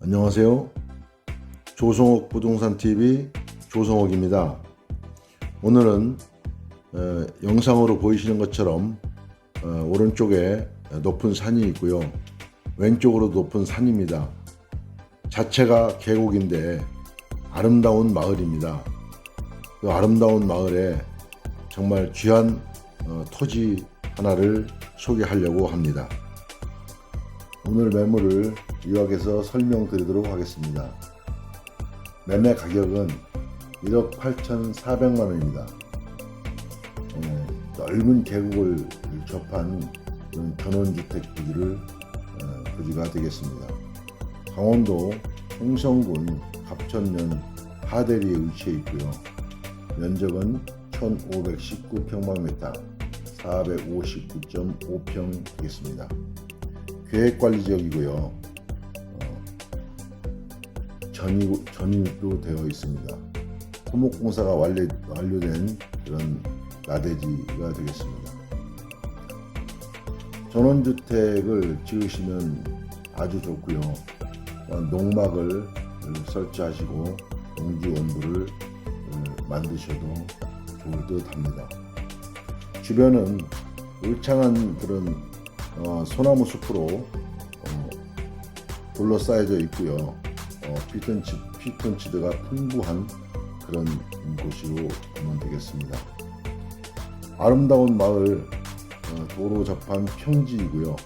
안녕하세요. 조성옥 부동산 TV 조성옥입니다. 오늘은 어, 영상으로 보이시는 것처럼 어, 오른쪽에 높은 산이 있고요. 왼쪽으로 높은 산입니다. 자체가 계곡인데 아름다운 마을입니다. 그 아름다운 마을에 정말 귀한 어, 토지 하나를 소개하려고 합니다. 오늘 매물을 요약해서 설명드리도록 하겠습니다. 매매 가격은 1억 8,400만 원입니다. 어, 넓은 계곡을 접한 전원주택 부지를 어, 부지가 되겠습니다. 강원도 홍성군 갑천면 하대리에 위치해 있고요. 면적은 1,519평방미터, 459.5평 되겠습니다. 계획관리 지역이고요. 어, 전입, 전입도 되어 있습니다. 토목공사가 완료, 완료된 그런 나대지가 되겠습니다. 전원주택을 지으시면 아주 좋고요. 어, 농막을 설치하시고 농지 원부를 어, 만드셔도 좋을 듯 합니다. 주변은 울창한 그런 어, 소나무 숲으로 어, 둘러싸여져 있고요. 어, 피톤치, 피톤치 드가 풍부한 그런 곳으로 보면 되겠습니다. 아름다운 마을 어, 도로 접한 평지이고요.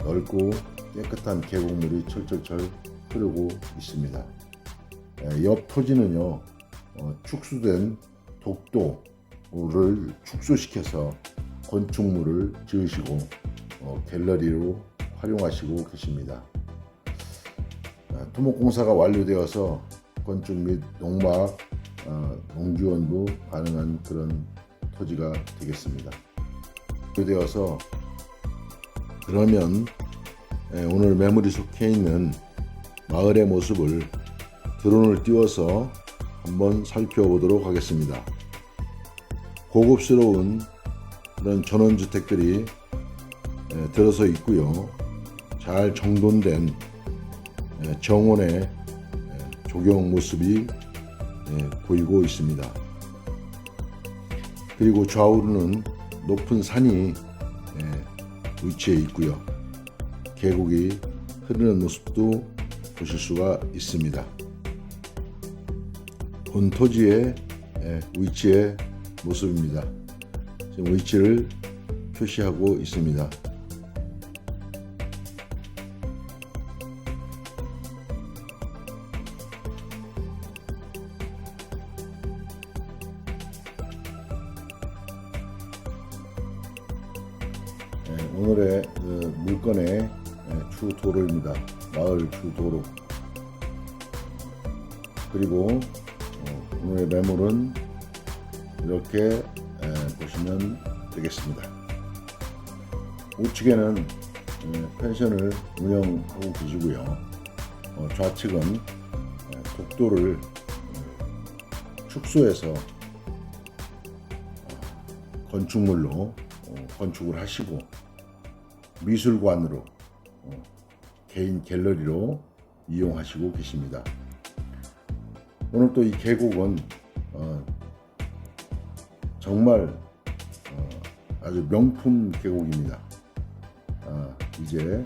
넓고 깨끗한 계곡물이 철철철 흐르고 있습니다. 에, 옆 토지는요 어, 축수된 독도를 축소시켜서 건축물을 지으시고 어, 갤러리로 활용하시고 계십니다. 아, 토목공사가 완료되어서 건축 및 농막, 어, 농지원도 가능한 그런 토지가 되겠습니다. 완료되어서 그러면 에, 오늘 매물이 속해 있는 마을의 모습을 드론을 띄워서 한번 살펴보도록 하겠습니다. 고급스러운 그런 전원주택들이 에, 들어서 있고요. 잘 정돈된 에, 정원의 에, 조경 모습이 에, 보이고 있습니다. 그리고 좌우로는 높은 산이 에, 위치해 있고요. 계곡이 흐르는 모습도 보실 수가 있습니다. 본 토지의 에, 위치의 모습입니다. 지금 위치를 표시하고 있습니다. 오늘의 그 물건의 예, 주 도로입니다. 마을 주 도로. 그리고 어, 오늘의 매물은 이렇게 예, 보시면 되겠습니다. 우측에는 예, 펜션을 운영하고 계시고요. 어, 좌측은 예, 독도를 어, 축소해서 어, 건축물로 어, 건축을 하시고 미술관으로 어, 개인 갤러리로 이용하시고 계십니다. 오늘 또 이 계곡은 어, 정말 어, 아주 명품 계곡입니다. 아, 이제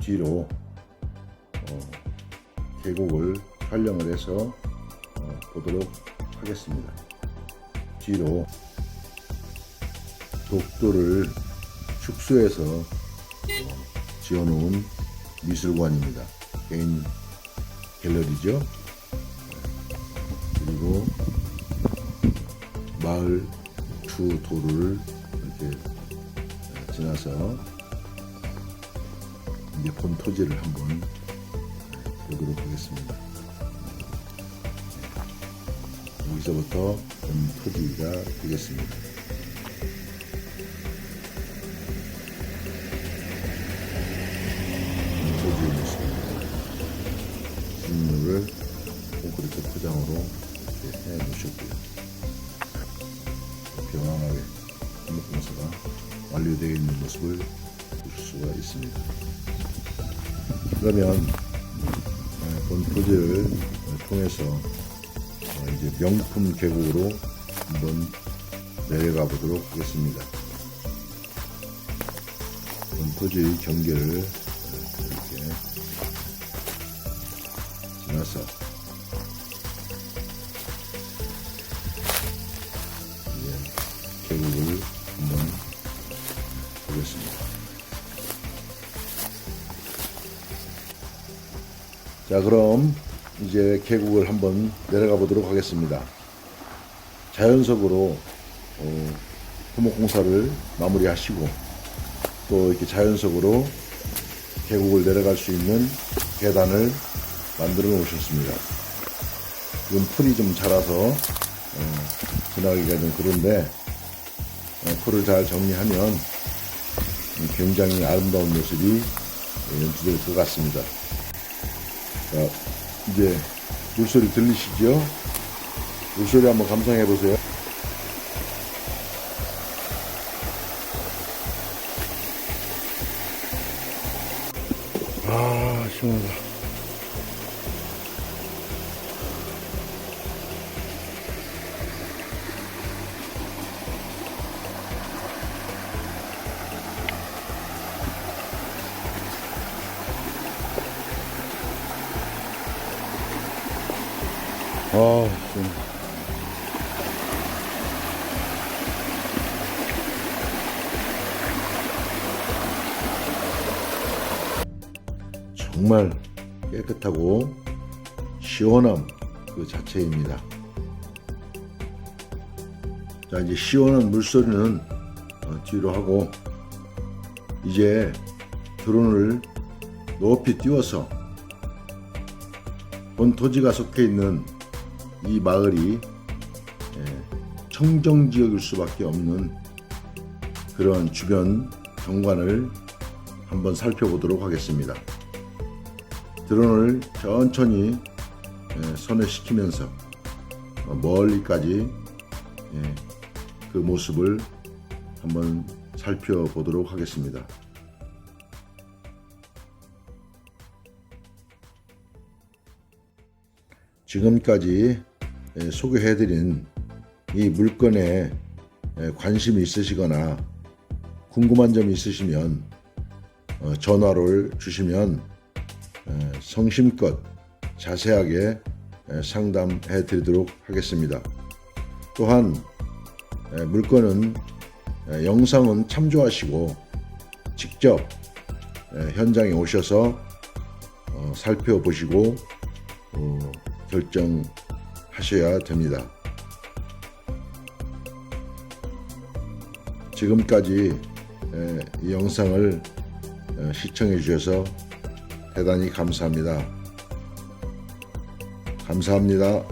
뒤로 어, 계곡을 촬영을 해서 어, 보도록 하겠습니다. 뒤로 독도를 축소해서 어, 지어놓은 미술관입니다. 개인 갤러리죠. 그리고 마을 주 도로를 이렇게 지나서 이제 본 토지를 한번 보도록 하겠습니다. 여기서부터 본 토지가 되겠습니다. 콘크리트 포장으로 이렇게 해 놓으셨고요. 평안하게 건축공사가 완료되어 있는 모습을 보실 수가 있습니다. 그러면 예, 본 토지를 통해서 어, 이제 명품 계곡으로 한번 내려가 보도록 하겠습니다. 본 토지 경계를 자, 그럼 이제 계곡을 한번 내려가 보도록 하겠습니다. 자연석으로 어, 토목공사를 마무리하시고 또 이렇게 자연석으로 계곡을 내려갈 수 있는 계단을 만들어 놓으셨습니다. 지금 풀이 좀 자라서 어, 지나가기가 좀 그런데 어, 풀을 잘 정리하면 굉장히 아름다운 모습이 연출될 것 같습니다. 자, 이제 물소리 들리시죠? 물소리 한번 감상해 보세요. 아, 시원하다. 아, 시원하다. 정말 깨끗하고 시원함 그 자체입니다. 자, 이제 시원한 물소리는 어, 뒤로 하고 이제 드론을 높이 띄워서 본 토지가 속해 있는 이 마을이 예, 청정 지역일 수밖에 없는 그런 주변 경관을 한번 살펴보도록 하겠습니다. 드론을 천천히 예, 선회시키면서 어, 멀리까지 예, 그 모습을 한번 살펴보도록 하겠습니다. 지금까지 예, 소개해드린 이 물건에 예, 관심이 있으시거나 궁금한 점이 있으시면 어, 전화를 주시면 에, 성심껏 자세하게 에, 상담해 드리도록 하겠습니다. 또한 에, 물건은 에, 영상은 참조하시고 직접 에, 현장에 오셔서 어, 살펴보시고 어, 결정하셔야 됩니다. 지금까지 에, 이 영상을 어, 시청해 주셔서 대단히 감사합니다. 감사합니다.